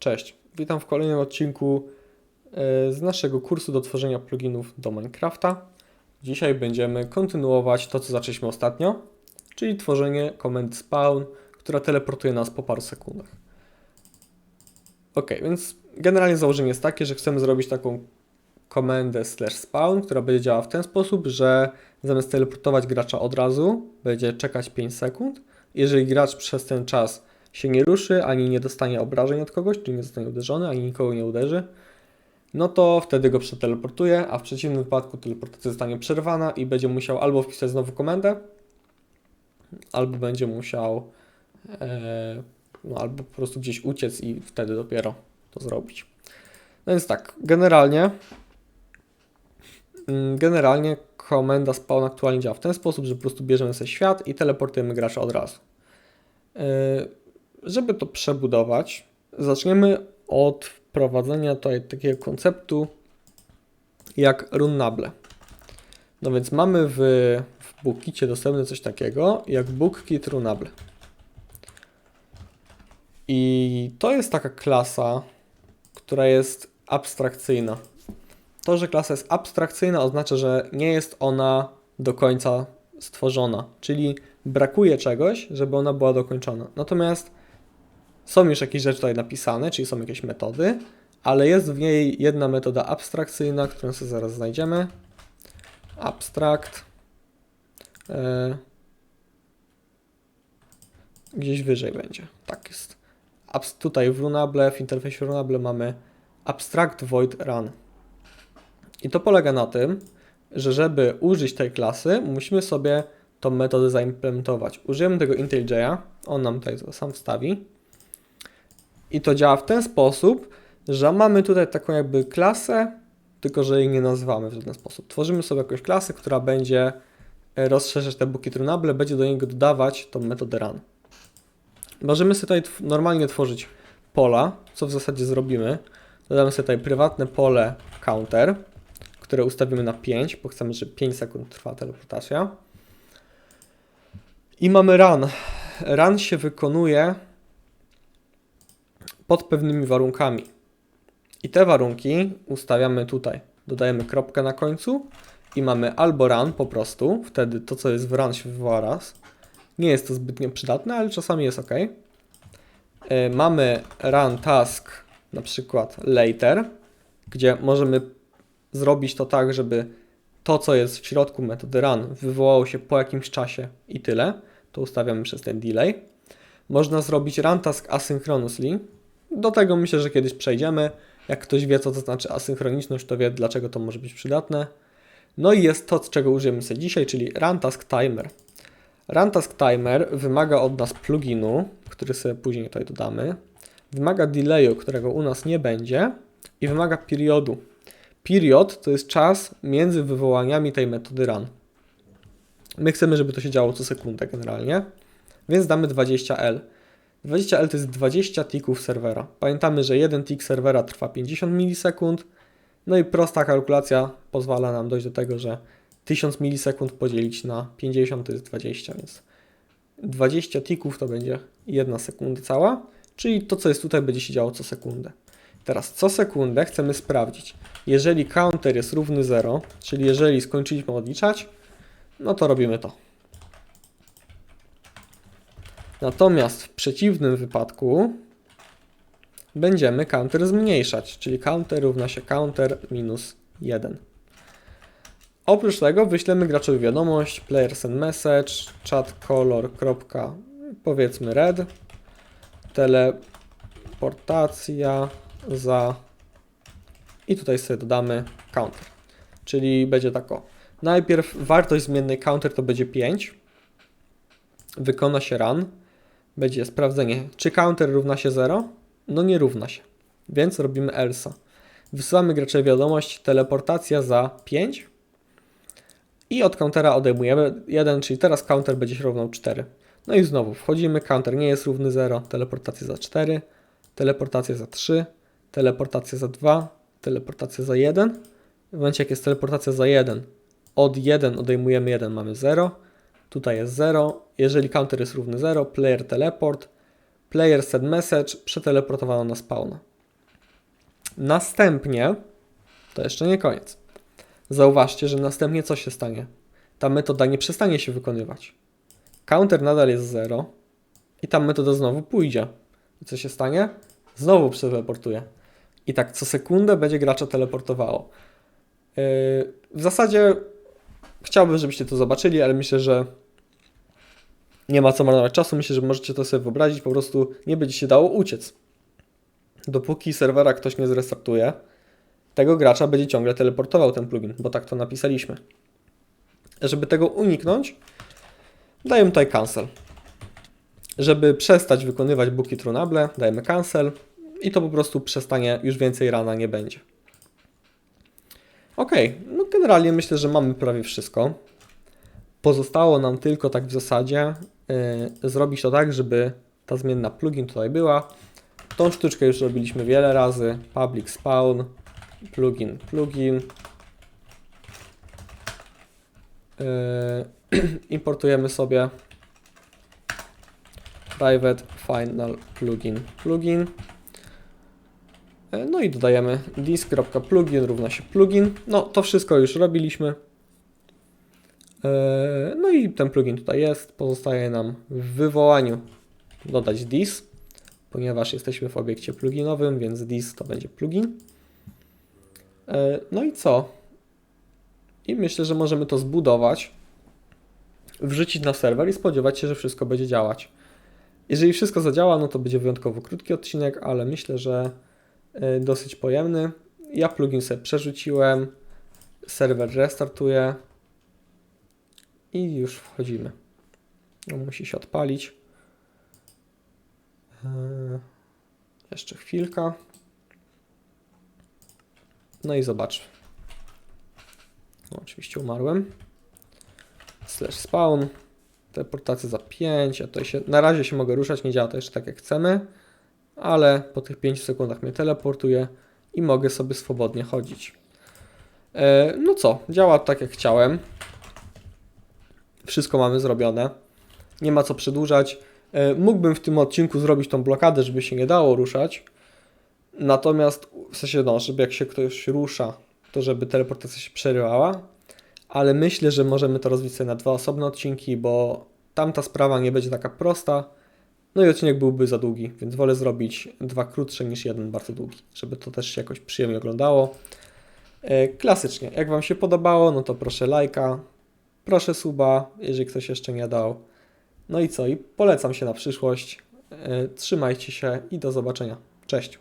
Cześć, witam w kolejnym odcinku e, z naszego kursu do tworzenia pluginów do Minecrafta. Dzisiaj będziemy kontynuować to, co zaczęliśmy ostatnio, czyli tworzenie komendy spawn, która teleportuje nas po paru sekundach. Ok, więc generalnie założenie jest takie, że chcemy zrobić taką komendę slash spawn, która będzie działała w ten sposób, że zamiast teleportować gracza od razu, będzie czekać 5 sekund. Jeżeli gracz przez ten czas się nie ruszy, ani nie dostanie obrażeń od kogoś, czyli nie zostanie uderzony, ani nikogo nie uderzy, no to wtedy go przeteleportuje, a w przeciwnym wypadku teleportacja zostanie przerwana i będzie musiał albo wpisać znowu komendę, albo będzie musiał e, no, albo po prostu gdzieś uciec i wtedy dopiero to zrobić. No więc tak, generalnie mm, generalnie komenda spawn aktualnie działa w ten sposób, że po prostu bierzemy sobie świat i teleportujemy gracza od razu. E, żeby to przebudować, zaczniemy od wprowadzenia tutaj takiego konceptu jak runnable. No więc mamy w, w dostępne coś takiego jak Bookkit Runnable. I to jest taka klasa, która jest abstrakcyjna. To, że klasa jest abstrakcyjna oznacza, że nie jest ona do końca stworzona, czyli brakuje czegoś, żeby ona była dokończona. Natomiast są już jakieś rzeczy tutaj napisane, czyli są jakieś metody, ale jest w niej jedna metoda abstrakcyjna, którą sobie zaraz znajdziemy. Abstract. E, gdzieś wyżej będzie. Tak jest. Abs tutaj w Runable, w interfejsie Runable mamy abstract void run. I to polega na tym, że żeby użyć tej klasy, musimy sobie tą metodę zaimplementować. Użyjemy tego IntelliJ'a, on nam tutaj sam wstawi. I to działa w ten sposób, że mamy tutaj taką jakby klasę, tylko że jej nie nazywamy w żaden sposób. Tworzymy sobie jakąś klasę, która będzie e, rozszerzać te buki trunable, będzie do niego dodawać tą metodę run. Możemy sobie tutaj normalnie tworzyć pola, co w zasadzie zrobimy. Dodamy sobie tutaj prywatne pole counter, które ustawimy na 5, bo chcemy, żeby 5 sekund trwa teleportacja. I mamy run. Run się wykonuje pod pewnymi warunkami. I te warunki ustawiamy tutaj. Dodajemy kropkę na końcu i mamy albo run po prostu, wtedy to co jest w run się wywoła raz. Nie jest to zbytnio przydatne, ale czasami jest ok. Mamy run task na przykład later, gdzie możemy zrobić to tak, żeby to co jest w środku metody run wywołało się po jakimś czasie i tyle. To ustawiamy przez ten delay. Można zrobić run task asynchronously, do tego myślę, że kiedyś przejdziemy. Jak ktoś wie, co to znaczy asynchroniczność, to wie, dlaczego to może być przydatne. No i jest to, czego użyjemy sobie dzisiaj, czyli Runtask Timer. Runtask Timer wymaga od nas pluginu, który sobie później tutaj dodamy. Wymaga delayu, którego u nas nie będzie i wymaga periodu. Period to jest czas między wywołaniami tej metody run. My chcemy, żeby to się działo co sekundę generalnie, więc damy 20L. 20L to jest 20 tików serwera. Pamiętamy, że jeden tik serwera trwa 50 milisekund. No i prosta kalkulacja pozwala nam dojść do tego, że 1000 milisekund podzielić na 50 to jest 20, więc 20 tików to będzie 1 sekunda cała, czyli to, co jest tutaj, będzie się działo co sekundę. Teraz co sekundę chcemy sprawdzić. Jeżeli counter jest równy 0, czyli jeżeli skończyliśmy odliczać, no to robimy to. Natomiast w przeciwnym wypadku będziemy counter zmniejszać, czyli counter równa się counter minus 1. Oprócz tego wyślemy graczowi wiadomość player send message chat color. powiedzmy red teleportacja za i tutaj sobie dodamy counter. Czyli będzie tak o. Najpierw wartość zmiennej counter to będzie 5. Wykona się run będzie sprawdzenie, czy counter równa się 0? No nie równa się, więc robimy else. Wysyłamy graczowi wiadomość teleportacja za 5 i od countera odejmujemy 1, czyli teraz counter będzie się równał 4. No i znowu wchodzimy, counter nie jest równy 0, teleportacja za 4, teleportacja za 3, teleportacja za 2, teleportacja za 1. W momencie jak jest teleportacja za 1, od 1 odejmujemy 1, mamy 0 Tutaj jest 0. Jeżeli counter jest równy 0, player teleport, player set message, przeteleportowano na spawna. Następnie, to jeszcze nie koniec. Zauważcie, że następnie co się stanie? Ta metoda nie przestanie się wykonywać. Counter nadal jest 0 i ta metoda znowu pójdzie. I co się stanie? Znowu przeteleportuje. I tak co sekundę będzie gracza teleportowało. Yy, w zasadzie chciałbym, żebyście to zobaczyli, ale myślę, że nie ma co marnować czasu. Myślę, że możecie to sobie wyobrazić. Po prostu nie będzie się dało uciec. Dopóki serwera ktoś nie zrestartuje, tego gracza będzie ciągle teleportował ten plugin, bo tak to napisaliśmy. Żeby tego uniknąć, dajemy tutaj cancel. Żeby przestać wykonywać booki trunable, dajemy cancel i to po prostu przestanie, już więcej rana nie będzie. Ok, no generalnie myślę, że mamy prawie wszystko. Pozostało nam tylko tak w zasadzie zrobić to tak, żeby ta zmienna plugin tutaj była. Tą sztuczkę już robiliśmy wiele razy. Public spawn, plugin, plugin. Yy, importujemy sobie private final plugin, plugin. Yy, No i dodajemy disk.plugin równa się plugin. No to wszystko już robiliśmy. Yy, No i ten plugin tutaj jest. Pozostaje nam w wywołaniu dodać dis, ponieważ jesteśmy w obiekcie pluginowym, więc dis to będzie plugin. E, No i co? I myślę, że możemy to zbudować, wrzucić na serwer i spodziewać się, że wszystko będzie działać. Jeżeli wszystko zadziała, no to będzie wyjątkowo krótki odcinek, ale myślę, że e, dosyć pojemny. Ja plugin sobie przerzuciłem, serwer restartuję i już wchodzimy. No, musi się odpalić. E, Jeszcze chwilka. No i zobacz. No, oczywiście umarłem. Slash spawn. Teleportacja za 5. Ja tutaj się, na razie się mogę ruszać, nie działa to jeszcze tak jak chcemy. Ale po tych 5 sekundach mnie teleportuje i mogę sobie swobodnie chodzić. E, no co, działa tak jak chciałem. Wszystko mamy zrobione. Nie ma co przedłużać. E, mógłbym w tym odcinku zrobić tą blokadę, żeby się nie dało ruszać. Natomiast w sensie, no, żeby jak się ktoś rusza, to żeby teleportacja się przerywała. Ale myślę, że możemy to rozbić sobie na dwa osobne odcinki, bo tamta sprawa nie będzie taka prosta. No i odcinek byłby za długi, więc wolę zrobić dwa krótsze niż jeden bardzo długi, żeby to też się jakoś przyjemnie oglądało. E, Klasycznie, jak Wam się podobało, no to proszę lajka, proszę suba, jeżeli ktoś jeszcze nie dał. No i co? I polecam się na przyszłość. E, Trzymajcie się i do zobaczenia. Cześć.